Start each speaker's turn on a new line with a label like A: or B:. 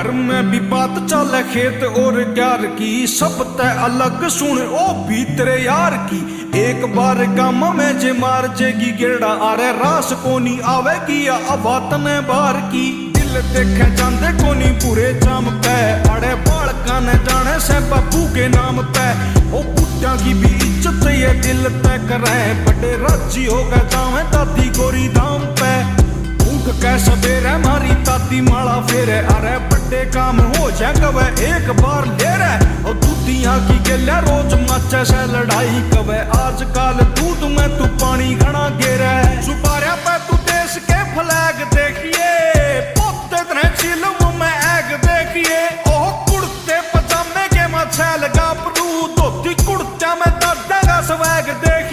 A: घर में भी बात चले खेत और प्यार की सब तय अलग सुन ओ भीतरे यार की एक बार काम में जे मार जेगी गेड़ा अरे रास कोनी आवेगी या अबातन बार की दिल देखे जांदे कोनी पूरे जाम पे अड़े बालका ने जाने से बापू के नाम पे ओ बुढ़ा की भी इज्जत ये दिल तय करे बड़े राजी हो गए जावे दादी गोरी धाम पे काम हो जाए एक बार ले रे और दूधिया की गले रोज मचे से लड़ाई कवे आजकल दूध में तू पानी घना गेरे